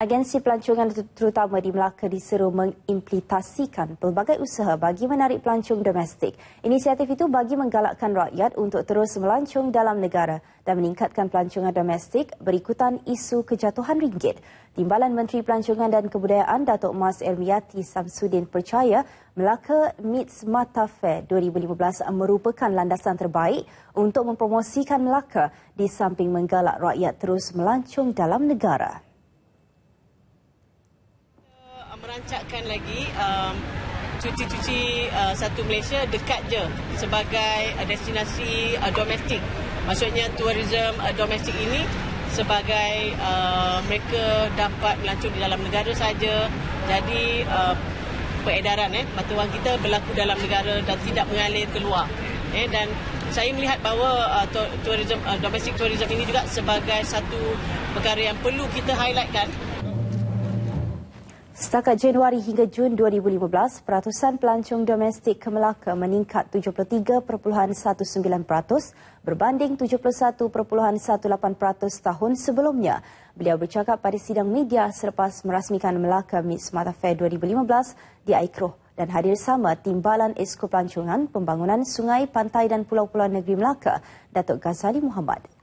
Agensi pelancongan terutama di Melaka diseru mengimplementasikan pelbagai usaha bagi menarik pelancong domestik. Inisiatif itu bagi menggalakkan rakyat untuk terus melancong dalam negara dan meningkatkan pelancongan domestik berikutan isu kejatuhan ringgit. Timbalan Menteri Pelancongan dan Kebudayaan Datuk Mas Elmiati Samsudin percaya Melaka Meets Mata Fair 2015 merupakan landasan terbaik untuk mempromosikan Melaka di samping menggalak rakyat terus melancong dalam negara. Merancangkan lagi um, cuci-cuci uh, satu Malaysia dekat je sebagai uh, destinasi uh, domestik. Maksudnya tourism uh, domestik ini sebagai uh, mereka dapat melancong di dalam negara saja. Jadi uh, peredaran eh mata wang kita berlaku dalam negara dan tidak mengalir keluar. Eh dan saya melihat bahawa uh, tourism uh, domestic tourism ini juga sebagai satu perkara yang perlu kita highlightkan Setakat Januari hingga Jun 2015, peratusan pelancong domestik ke Melaka meningkat 73.19% berbanding 71.18% tahun sebelumnya. Beliau bercakap pada sidang media selepas merasmikan Melaka Meets Mata Fair 2015 di Aikroh dan hadir sama Timbalan Esko Pelancongan Pembangunan Sungai, Pantai dan Pulau-Pulau Negeri Melaka, Datuk Ghazali Muhammad.